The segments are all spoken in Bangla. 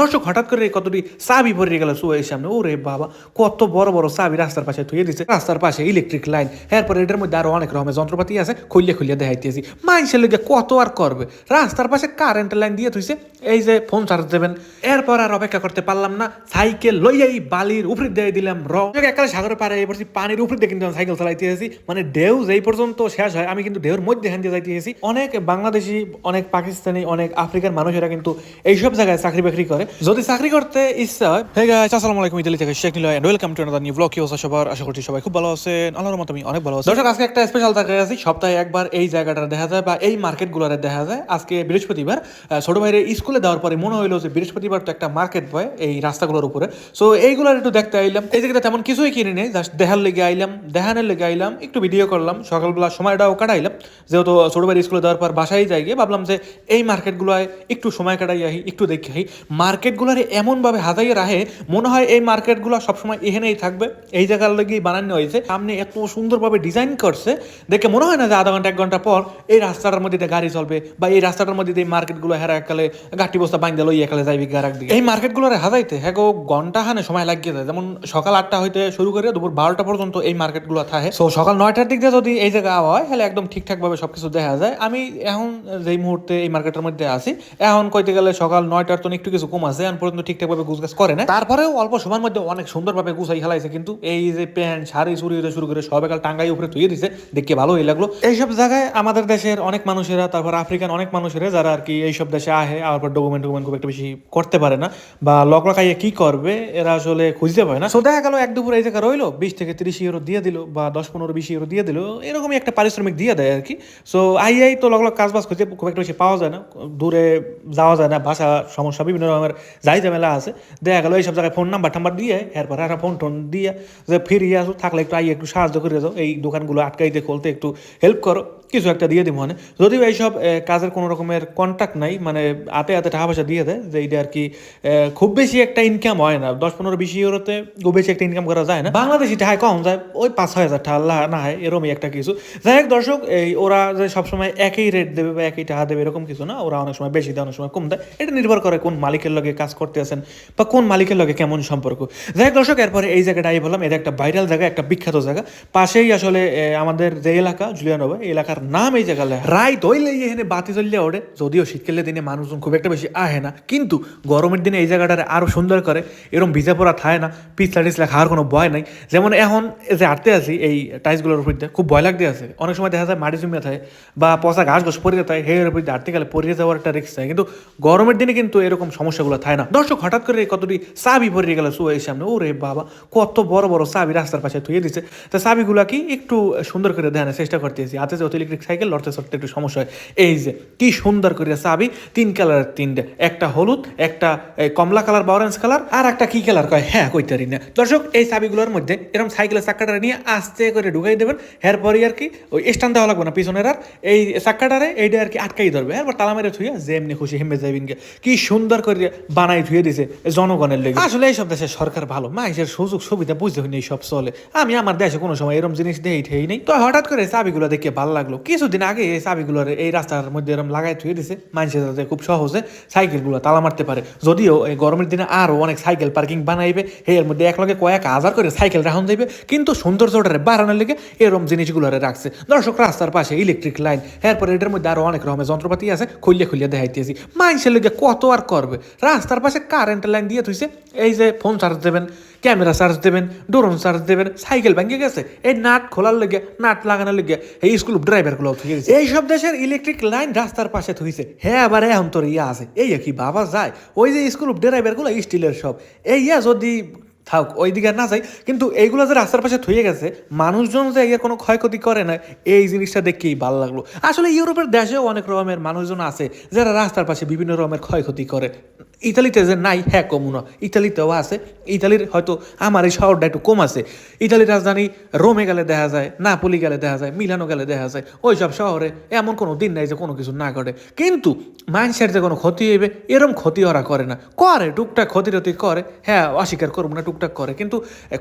দর্শক হঠাৎ করে কতটি চাবি পড়ে গেল সুয়ের সামনে। ওরে বাবা, কত বড় বড় চাবি রাস্তার পাশে থুয়ে দিছে। রাস্তার পাশে ইলেকট্রিক লাইন এরপরে এটার মধ্যে আরও অনেক রকমের যন্ত্রপাতি আছে, খুললে খুললে দেখাইতেছি। মানুষের লোকে কত আর করবে? রাস্তার পাশে কারেন্ট লাইন দিয়ে থুইছে, এই যে ফোন চার্জ দেবেন। এরপর আর অপেক্ষা করতে পারলাম না সাইকেল লইয়াই বালির উপরে দিয়ে দিলাম র। একালে সাগরের পারে এবার পানির উপরে দিয়ে কিন্তু আমি সাইকেল চালাইতেছি। মানে ঢেউ যেই পর্যন্ত শেষ হয়, আমি কিন্তু ঢেউর মধ্যে হ্যান্ডে যাইতেছি। অনেক বাংলাদেশি, অনেক পাকিস্তানি, অনেক আফ্রিকান মানুষেরা কিন্তু এইসব জায়গায় চাকরি বাকরি করে। যদি চাকরি করতে ইচ্ছা হয়। হে গাইস আসসালামু আলাইকুম, ইতালি থেকে Sheikh Niloy and welcome to another new blog কি অবস্থা সবার? আশা করছি সবাই খুব ভালো আছেন। আল্লাহর মতো আমি অনেক ভালো আছি। দর্শক, আজকে একটা স্পেশাল থাকে আছি। সপ্তাহে একবার এই জায়গাটা দেখা যায় বা এই মার্কেটগুলোরে দেখা যায়। আজকে বৃহস্পতিবার ছোট ভাইরে স্কুলে দেওয়ার পরে মনে হইল যে বৃহস্পতিবার তো একটা মার্কেট বয় এই রাস্তাগুলোর উপরে। সো এইগুলোর একটু দেখতে আইলাম। এই জায়গাটা তেমন কিছুই কিনে নেই জাস্ট দেখার লেগে আইলাম, দেখানোর লেগে আইলাম, একটু ভিডিও করলাম। সকালবেলা সময়টাও কাটাইলাম। যেহেতু ছোট ভাইয়ের স্কুলে দেওয়ার পর বাসায় যাই গিয়ে ভাবলাম যে এই মার্কেটগুলোয় একটু সময় কাটাই আহি, একটু দেখি আহি। মার্কেটগুলোরে এমনভাবে হাতাইয়ে রাখে, মনে হয় এই মার্কেটগুলো সবসময় এখানেই থাকবে। এই জায়গার লেগেই বানানো হয়েছে। সামনে এত সুন্দরভাবে ডিজাইন করছে। দেখে মনে হয় না যে আধা ঘণ্টা, এক ঘণ্টা পর এই রাস্তাটার মধ্যে গাড়ি চলবে বা এই রাস্তাটার মধ্যে দিয়ে মার্কেটগুলো হেরা একালে গাঠি বস্তা বাইন্দা লই একালে যাইবি গারাক দিকে। এই মার্কেটগুলোর হাজাইতে হ্যাঁ ঘণ্টা হানে সময় লাগিয়ে যায় যেমন সকাল আটটা হইতে শুরু করে দুপুর বারোটা পর্যন্ত এই মার্কেটগুলো থাকে। সো সকাল নয়টার দিক দিয়ে যদি এই জায়গা আওয়া হয়, তাহলে একদম ঠিকঠাক ভাবে সবকিছু দেখা যায়। আমি এখন যেই মুহূর্তে এই মার্কেটের মধ্যে আছি, এখন কইতে গেলে সকাল নয়টার তো একটু কিছু কম আছে এখন পর্যন্ত ঠিকঠাক ভাবে গুছগাছ করে না। তারপরেও অল্প সময়ের মধ্যে অনেক সুন্দরভাবে গুছাই খেলাইছে কিন্তু এই যে প্যান্ট, শাড়ি চুরি শুরু করে সব একাল টাঙ্গাই উপরে তুই দিছে দেখে ভালোই লাগল। এইসব জায়গায় আমাদের দেশের অনেক মানুষেরা, তারপর আফ্রিকান অনেক মানুষেরা যারা আর কি এইসব দেশে আহে আর পর ডকুমেন্ট ডকুমেন্ট খুব একটা বেশি করতে পারে না, বা লক লাগাইয়ে কি করবে, এরা আসলে খুঁজতে পারে না। সো দেখা গেল এক দুপুর এই জায়গা রইল, বিশ থেকে তিরিশ ইউরো দিয়ে দিল, বা দশ, পনেরো, বিশ ইউরো দিয়ে দিল, এরকমই একটা পারিশ্রমিক দিয়ে দেয় আর কি। সো আই আই তো লগ লগ কাজ বাজ খুঁজে খুব একটা বেশি পাওয়া যায় না, দূরে যাওয়া যায় না, ভাষা সমস্যা, বিভিন্ন রকমের যাই ঝামেলা আছে, দেখা গেলো এইসব জায়গায় ফোন নাম্বার টাম্বার দিয়ে, এরপর একটা ফোন টোন দিয়ে, যে ফিরিয়ে আসো, থাকলে একটু আই একটু সাহায্য করে যাও, এই দোকানগুলো আটকাইতে, খুলতে একটু হেল্প করো। কিছু একটা দিয়ে দিব মানে। যদিও এইসব কাজের কোনো রকমের কন্ট্যাক্ট নাই মানে হাতে হাতে টাকা পয়সা দিয়ে দেয়, যে এইটা আর কি খুব বেশি একটা ইনকাম হয় না। দশ পনেরো বিশ ইউরোতে খুব বেশি একটা ইনকাম করা যায় না। বাংলাদেশি টাকায় কম যায়, ওই পাঁচ ছয় হাজার টাকা না হয় এরকমই একটা কিছু। যাই হোক দর্শক, এই ওরা যে সবসময় একই রেট দেবে বা একই টাকা দেবে, এরকম কিছু না, ওরা অনেক সময় বেশি দেয়, অনেক সময় কম দেয়। এটা নির্ভর করে কোন মালিকের লগে কাজ করতে আছেন বা কোন মালিকের লগে কেমন সম্পর্ক। যাই হোক দর্শক, এরপরে এই জায়গাটা আই বললাম, এটা একটা ভাইরাল জায়গা, একটা বিখ্যাত জায়গা। পাশেই আসলে আমাদের যে এলাকা জুলিয়ানবা এই এলাকার নাম এই জায়গা লেখা। রাই দইলে এখানে বাতি জ্বললে ওঠে যদিও শীতকালের দিনে মানুষজন খুব একটা বেশি আহে না, কিন্তু গরমের দিনে এই জায়গাটারে আরও সুন্দর করে এরকম ভিজা পড়া থায় না পিছলা টিছলা খাওয়ার কোনো ভয় নাই। যেমন এখন যে হাঁটতে আছি, এই টাইসগুলোর উপর দিয়ে, খুব ভয় লাগতে আছে। অনেক সময় দেখা যায় মাটি জমিয়ে থাকে বা পচা ঘাস ঘাস পড়ে থাকে হে এর উপর দিয়ে হাঁটতে গেলে পড়ে যাওয়ার একটা রিক্স থাকে। কিন্তু গরমের দিনে কিন্তু এরকম সমস্যাগুলো থাকে না। দর্শক, হঠাৎ করে কতটি চাবি পড়ে গেল সুয়ের সামনে, ওরে বাবা, কত বড় বড় চাবি রাস্তার পাশে থুয়ে দিছে। তো চাবিগুলা কি একটু সুন্দর করে দেখানোর চেষ্টা করতেছি। হাতে যে ইলেকট্রিক সাইকেল লড়তে চড়তে একটু সমস্যা হয়। এই যে, কি সুন্দর করে চাবি, তিন কালারের তিনটে, একটা হলুদ, একটা কমলা কালার বা অরেঞ্জ কালার আর একটা কি কালার কয় হ্যাঁ কইতারি না। দর্শক, এই চাবিগুলোর মধ্যে এরকম সাইকেলের চাক্কাটা নিয়ে আস্তে করে ঢুকাই দেবেন। এরপরই আর কি, ওই স্ট্যান্ড দেওয়া লাগবে না, পিছনের আর। এই চাক্কাটারে এইটা আর কি আটকাই ধরবে। এরপর তালা মেরে থুইয়া যে এমনি খুশি হেমে যাবেন গে কি সুন্দর করে বানাই ধুয়ে দিছে জনগণের লেগে। আসলে এইসব দেশের সরকার ভালো, মানুষের সুযোগ সুবিধা বুঝতে হয়নি সব চলে। আমি আমার দেশে কোনো সময় এরকম জিনিস দেই, ঠেই নেই। তো হঠাৎ করে চাবিগুলো দেখে ভালো লাগল। কিছুদিন আগে এই চাবিগুলোর এই রাস্তার মধ্যে এরকম লাগাই থুয়ে দিছে। মানুষের যাতে খুব সহজে সাইকেলগুলো তালা মারতে পারে। যদিও এই গরমের দিনে আরও অনেক সাইকেল পার্কিং বানাইবে এর মধ্যে এক লগে কয়েক হাজার করে সাইকেল রাখুন যাইবে। কিন্তু সৌন্দর্যটারে বাড়ানোর লেগে এরকম জিনিসগুলো রাখছে। দর্শক, রাস্তার পাশে ইলেকট্রিক লাইন এরপর এটার মধ্যে আরও অনেক রকমের যন্ত্রপাতি আছে, খুললে খুললে দেখাইতেছি। মানুষের লেগে কত আর করবে? রাস্তার পাশে কারেন্ট লাইন দিয়ে থুইছে, এই যে ফোন চার্জ দেবেন। ক্যামেরা চার্জ দেবেন, ড্রোন চার্জ দেবেন, সাইকেল ভেঙে গেছে, এই নাট খোলার লেগে, নাট লাগানোর লেগে, এই স্কুল ড্রাইভারগুলো থুয়ে গেছে। এই সব দেশের ইলেকট্রিক লাইন রাস্তার পাশে থুইছে হ্যাঁ আবার এখন তোর ইয়া আছে, এই কি বাবা যায়, ওই যে স্কুল ড্রাইভারগুলো স্টিলের সব, এই ইয়া যদি থাক ওই দিকে না যাই কিন্তু এইগুলো যে রাস্তার পাশে থুয়ে গেছে, মানুষজন যে এর কোনো ক্ষয়ক্ষতি করে না এই জিনিসটা দেখেই ভালো লাগল। আসলে ইউরোপের দেশেও অনেক রকমের মানুষজন আছে, যারা রাস্তার পাশে বিভিন্ন রকমের ক্ষয়ক্ষতি করে। ইতালিতে যে নাই হ্যাঁ কমু না। ইতালিতেও আছে। ইতালির হয়তো আমার এই শহরটা একটু কম আছে। ইতালির রাজধানী রোমে গেলে দেখা যায়, নাপোলি গেলে দেখা যায়, মিলানো গেলে দেখা যায়। ওই সব শহরে এমন কোনো দিন নাই যে কোনো কিছু না ঘটে। কিন্তু মানুষের যে কোনো ক্ষতি হইবে, এরম ক্ষতি ওরা করে না। করে, টুকটাক ক্ষতি টতি করে। হ্যাঁ অস্বীকার করব না, টুকটাক করে। কিন্তু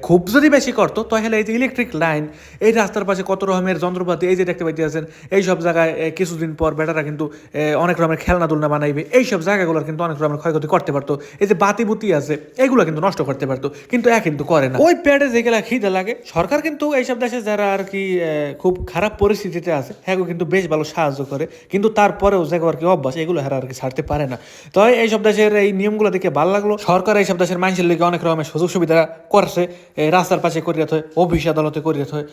খুব যদি বেশি করতো, তাহলে এই যে ইলেকট্রিক লাইন এই রাস্তার পাশে কত রকমের যন্ত্রপাতি, এই যে দেখতে পাইতে আছেন এই সব জায়গায় কিছুদিন পর বেটারা কিন্তু অনেক রকমের খেলনা দুলনা বানাইবে। এই সব জায়গাগুলোর কিন্তু অনেক রকমের ক্ষয়ক্ষতি যদি করতে পারতো। এই যে বাতি বুতি আছে, এগুলো কিন্তু নষ্ট করতে পারতো, কিন্তু এ কিন্তু করে না। ওই প্যাডে যেগুলা খিদে লাগে। সরকার কিন্তু এইসব দেশে যারা আর কি খুব খারাপ পরিস্থিতিতে আছে হ্যাঁ কিন্তু বেশ ভালো সাহায্য করে। কিন্তু তারপরেও যে আর কি অভ্যাস, এগুলো হেরা আর কি ছাড়তে পারে না। তো এইসব দেশের এই নিয়মগুলো দেখে ভালো লাগল। সরকার এইসব দেশের মানুষের লিগে অনেক রকমের সুযোগ সুবিধা করছে রাস্তার পাশে করিয়ে হয় অফিস আদালতে করে করিয়ে হয়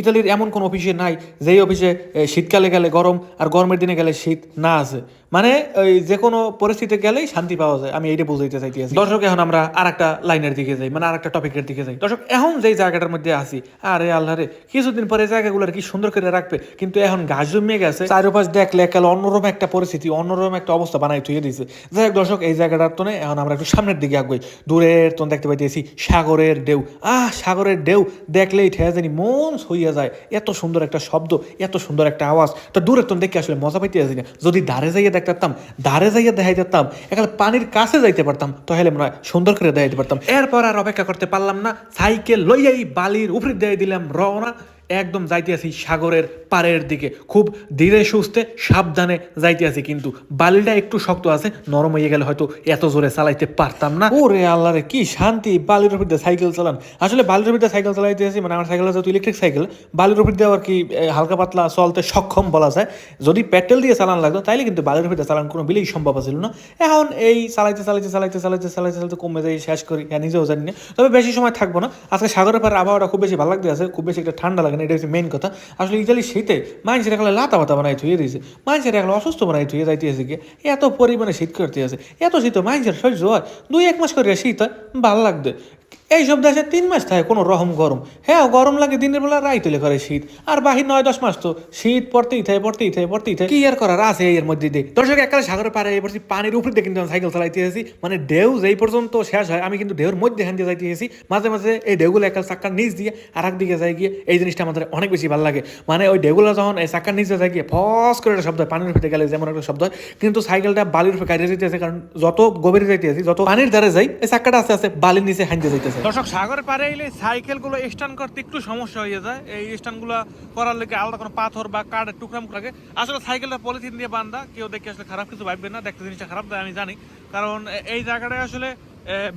ইতালির এমন কোন অফিসে নাই, যেই অফিসে শীতকালে গেলে গরম আর গরমের দিনে গেলে শীত না আছে। মানে ওই যে কোনো পরিস্থিতিতে গেলেই শান্তি পাওয়া যায়। আমি এইটা বুঝাইতে চাইতে আছি দর্শক, এখন আমরা আর একটা লাইনের দিকে যাই মানে আর একটা টপিকের দিকে যাই। দর্শক, এখন যেই জায়গাটার মধ্যে আছি, আরে আল্লাহ রে, কিছুদিন পরে এই জায়গাগুলো কি সুন্দর করে রাখবে, কিন্তু এখন গাছ জমিয়ে গেছে। চারপাশ দেখলে একাল অন্যরকম একটা পরিস্থিতি, অন্যরকম একটা অবস্থা বানাই থুয়ে দিয়েছে যাই হোক দর্শক, এই জায়গাটার তো এখন আমরা একটু সামনের দিকে আগুই। দূরের তো দেখতে পাইতেছি, সাগরের ঢেউ। আহ, সাগরের ঢেউ দেখলেই ঠেয়া জানি মন হইয়া যায়। এত সুন্দর একটা শব্দ, এত সুন্দর একটা আওয়াজ। তো দূরের তো দেখে আসলে মজা পাইতে আসি না যদি দাঁড়ে যাইয়া দেখতে পারতাম দাঁড়ে যাইয়া দেখাই যেতাম একালে পানির কাছে যাইতে পারতাম, তাহলে মনে হয় সুন্দর করে দেখাইতে পারতাম। এরপর আর অপেক্ষা করতে পারলাম না, সাইকেল লইয়াই বালির উপরে দিয়ে দিলাম রওনা। একদম যাইতে আছি সাগরের পাড়ের দিকে। খুব ধীরে সুস্থে সাবধানে যাইতে আছি, কিন্তু বালিটা একটু শক্ত আছে, নরম হয়ে গেলে হয়তো এত জোরে চালাইতে পারতাম না। ওরে আল্লাহ রে, কি শান্তি! বালির উপর দিয়ে সাইকেল চালান। আসলে বালির উপর দিয়ে সাইকেল চালাইতে আছি মানে আমার সাইকেল যেহেতু ইলেকট্রিক সাইকেল। বালির উপর দিয়ে আর কি হালকা পাতলা চলতে সক্ষম বলা যায়। যদি পেট্রোল দিয়ে চালান লাগতো, তাইলে কিন্তু বালির উপর দিয়ে চালান কোনো বিলেই সম্ভব ছিল না। এখন এই চালাইতে চালাইতে চালাইতে চালাইতে চালাইতে চালাইতে কমে যাই শেষ করি হ্যাঁ নিজেও জানি না। তবে বেশি সময় থাকব না। আজকে সাগরের পাড়ে আবহাওয়াটা খুব বেশি ভালো লাগতে আছে, খুব বেশি একটা ঠান্ডা লাগে না এটা হচ্ছে মেইন কথা। আসলে ইতালি শীতে মানুষের এখানে লাতা পাতা বানাই থুয়ে দিয়েছে, মানুষের এখন অসুস্থ বানাই থুয়ে যাইতেছে গিয়ে এত পরিমাণে শীত করতে আছে এত শীত মানুষের সহ্য হয় দুই এক মাস করিয়া শীত হয়, ভালো লাগবে। এইসব দেশে তিন মাস থাকে কোনো রকম গরম। হ্যাঁ গরম লাগে দিনের বেলা রাই তুলে করে শীত। আর বাহির নয়, দশ মাস তো শীত পড়তেই থাকে পড়তেই থাকে পড়তেই থাকে। কি আর করার? আছে এর মধ্যে দিয়ে। দর্শক, এককালে সাগরের পারে এবার পানির উপরে দিয়ে কিন্তু সাইকেল চালাইতে এসেছি। মানে ঢেউ যেই পর্যন্ত শেষ হয়, আমি কিন্তু ঢেউর মধ্যে হ্যান্ডে যাইতে এসেছি। মাঝে মাঝে এই ঢেউগুলো একাল চাক্কার নিচ দিয়ে আর দিকে যাই গিয়ে এই জিনিসটা আমাদের অনেক বেশি ভালো লাগে। মানে ওই ঢেউগুলো যখন এই চাক্কার নিচে যাই গিয়ে ফস করে একটা শব্দ হয়, পানির উপরে গেলে যেমন একটা শব্দ হয়। কিন্তু সাইকেলটা বালির উপরে গাড়ি যেতে আছে কারণ যত গভীরে যাইতে আছি যত পানির ধারে যাই, এই চাক্কাটা আস্তে আস্তে বালির নিচে হাইতে যাইতেছে। দর্শক সাগর পারে এলে সাইকেলগুলো স্ট্যান্ড করতে একটু সমস্যা হয়ে যায়। এই স্ট্যান্ডগুলো করার লেগে আলাদা কোনো পাথর বা কাঠের টুকরা মুখ লাগে আসলে সাইকেলটা পলিথিন দিয়ে বান্ধা কেউ দেখে আসলে খারাপ কিছু ভাববে না। দেখতে জিনিসটা খারাপ দেয় আমি জানি। কারণ এই জায়গাটায় আসলে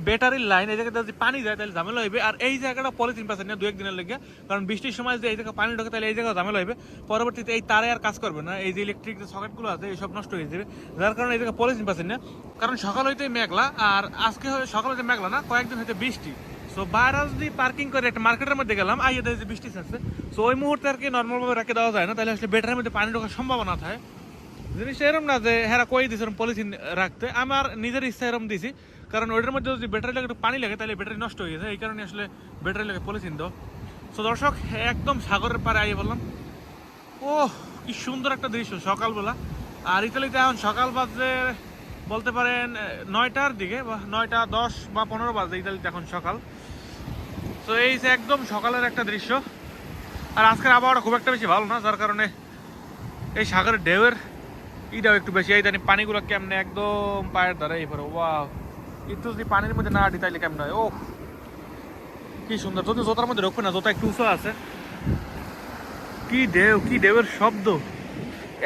ব্যাটারির লাইন এই জায়গাতে যদি পানি যায় তাহলে ঝামেলা হইবে। আর এই জায়গাটা পলিথিন পাচ্ছে না দু একদিনের লেগে। কারণ বৃষ্টির সময় যে এই জায়গায় পানি ঢোকে, তাহলে এই জায়গায় ঝামেলা হইবে। পরবর্তীতে এই তারে আর কাজ করবে না। এই যে ইলেকট্রিক যে সকেটগুলো আছে এইসব নষ্ট হয়ে যাবে। যার কারণে এই জায়গায় পলিথিন পাচ্ছেন না কারণ সকাল হইতে মেঘলা, আর আজকে সকাল হইতে মেঘলা না, কয়েকদিন হইতে বৃষ্টি। সো বাইরে যদি পার্কিং করে একটা মার্কেটের মধ্যে গেলাম, আইয়ে দেখি যে বৃষ্টি থাকছে সো ওই মুহূর্তে আর কি নর্মালভাবে রেখে দেওয়া যায় না, তাহলে আসলে ব্যাটারির মধ্যে পানি ঢোকার সম্ভাবনা থাকে। জিনিসটা এরকম না যে হ্যাঁ কই দিছে পলিথিন রাখতে। আমার নিজের ইচ্ছা এরকম দিছি, কারণ ওইটার মধ্যে যদি ব্যাটারি লাগে একটু পানি লাগে, তাহলে ব্যাটারি নষ্ট হয়ে যায় এই কারণে আসলে ব্যাটারি লাগে পলিথিন দাও সো দর্শক, একদম সাগরের পাড়ে আইয়ে বললাম। ও কি সুন্দর একটা দৃশ্য সকালবেলা। আর ইতালিতে এখন সকাল বাজে বলতে পারেন নয়টার দিকে নয়টা দশ বা পনেরো বাজে ইতালিতে এখন সকাল। তো এই যে একদম সকালের একটা দৃশ্য। আর আজকের আবহাওয়াটা খুব একটা বেশি ভালো না, যার কারণে এই সাগরের ঢেউয়ের ইটাও একটু বেশি। এই জানি পানিগুলো কেমনে একদম পায়ের দ্বারা এই পরে, ওয়াও। একটু যদি পানির মধ্যে না আটি তাইলে কেমন হয়? ও কি সুন্দর। যদি জোতার মধ্যে রক্ষে না, জোতা একটু উঁচু আছে। কি ঢেউ, কি ঢেউয়ের শব্দ।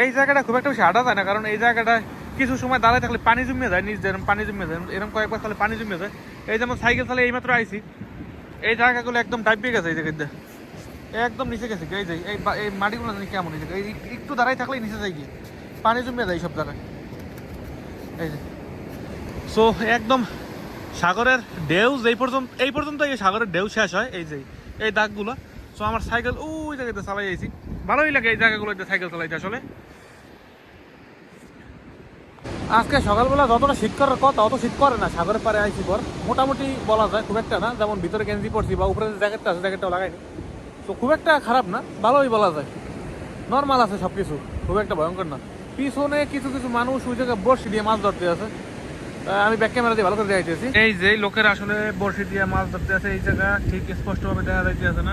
এই জায়গাটা খুব একটা বেশি হাঁটা যায় না, কারণ এই জায়গাটায় কিছু সময় দাঁড়ায় থাকলে পানি জমিয়ে যায়, নিজ যেরকম পানি জমিয়ে যায় এরকম কয়েকবার খালি পানি জমে যায়। এই যেমন সাইকেল চালে এইমাত্র আইছি, এই জায়গাগুলো একদম ডাইবে গেছে এই জায়গাতে একদম নিচে গেছে এই যে, এই এই মাটিগুলো জানি কেমন, এই জায়গায় এই- একটু দাঁড়াই থাকলেই নিচে যাই গিয়ে। পানি জমিয়ে যায় সব জায়গায়। এই যে। সো একদম সাগরের ঢেউ যেই পর্যন্ত, এই পর্যন্ত এই সাগরের ঢেউ শেষ হয়, এই যে, এই দাগগুলো। সো আমার সাইকেল, ওই জায়গাতে চালাই আইছি। ভালোই লাগে এই জায়গাগুলোতে সাইকেল চালাইতে আসলে। আজকে সকালবেলা যতটা শীত করার কথা, অত শীত করে না। সাগরের পারে আইসি পর মোটামুটি বলা যায় খুব একটা না, যেমন ভিতরে গেঞ্জি পরছি বা উপরে যে জ্যাকেটটা আছে জ্যাকেটটাও লাগাইনি। তো খুব একটা খারাপ না, ভালোই বলা যায়। নর্মাল আছে সব কিছু খুব একটা ভয়ঙ্কর না। পিছনে কিছু কিছু মানুষ ওই জায়গায় বর্ষি দিয়ে মাছ ধরতে আছে। আমি ব্যাক ক্যামেরা দিয়ে ভালো করে দেখাইতেছি। এই যে লোকেরা আসলে বর্ষি দিয়ে মাছ ধরতে আছে, এই জায়গা ঠিক স্পষ্টভাবে দেখা যাইতেছে না।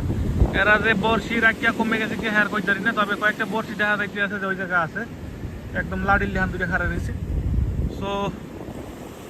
এরা যে বর্ষি রাখিয়া কমে গেছে কি হ্যার কই জানি না, তবে কয়েকটা বর্ষি দেখা যাইতে আছে যে ওই জায়গা আছে। একদম লাডির লিহান দুটো খারা রয়েছে। সো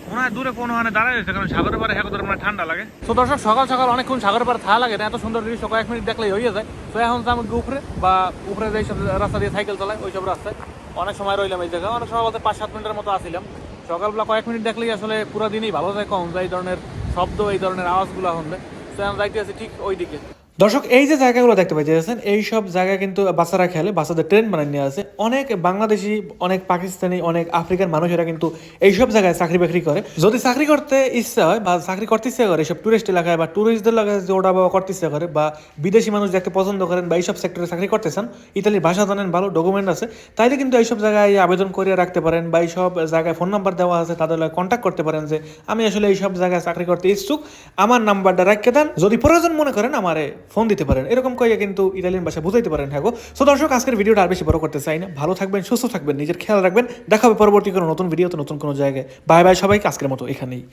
মনে হয় দূরে কোনো মানে দাঁড়ায় রয়েছে, কারণ সাগরের পারে হ্যাঁ মানে ঠান্ডা লাগে। তো দর্শক, সকাল সকাল অনেকক্ষণ সাগরের পারে থাকা লাগে না, এত সুন্দর দৃশ্য কয়েক মিনিট দেখলেই হয়ে যায়। তো এখন তো আমি উপরে, বা উপরে যে সব রাস্তা দিয়ে সাইকেল চালাই ওই সব রাস্তায়। অনেক সময় রইলাম এই জায়গায়, অনেক সময় বলতে পাঁচ সাত মিনিটের মতো আসিলাম। সকালবেলা কয়েক মিনিট দেখলেই আসলে পুরো দিনই ভালো যায়, কম যায়, এই ধরনের শব্দ, এই ধরনের আওয়াজগুলো হলে তো আমি যাইতে আছি ঠিক ওই দিকে দর্শক, এই যে জায়গাগুলো দেখতে পাইতেছেন এই সব জায়গা কিন্তু বাচ্চারা খেলে, বাচ্চাদের ট্রেন বানিয়ে নিয়ে আছে অনেক বাংলাদেশি, অনেক পাকিস্তানি, অনেক আফ্রিকান মানুষেরা কিন্তু এইসব জায়গায় চাকরি বাকরি করে। যদি চাকরি করতে ইচ্ছা হয় বা চাকরি করতে ইচ্ছা করে, এইসব টুরিস্ট এলাকায় বা টুরিস্টদের এলাকায় ওটা বা করতে ইচ্ছা করে বা বিদেশি মানুষ দেখতে পছন্দ করেন বা এইসব সেক্টরে চাকরি করতে চান, ইতালির ভাষা জানেন, ভালো ডকুমেন্ট আছে, তাইলে কিন্তু এইসব জায়গায় আবেদন করিয়ে রাখতে পারেন বা এইসব জায়গায় ফোন নাম্বার দেওয়া আছে, তাদের কন্ট্যাক্ট করতে পারেন যে, আমি আসলে এইসব জায়গায় চাকরি করতে ইচ্ছুক, আমার নাম্বারটা রাখতে দেন। যদি প্রয়োজন মনে করেন আমারে ফোন দিতে পারেন। এরকম কইয়া কিন্তু ইতালিয়ান ভাষা বুঝাইতে পারেন হ্যাঁ সো দর্শক, আজকের ভিডিওটা আর বেশি বড় করতে চাই না। ভালো থাকবেন, সুস্থ থাকবেন, নিজের খেয়াল রাখবেন। দেখাবে পরবর্তী কোনো নতুন ভিডিওতে, নতুন কোনো জায়গায়। বাই বাই সবাইকে, আজকের মতো এখানেই।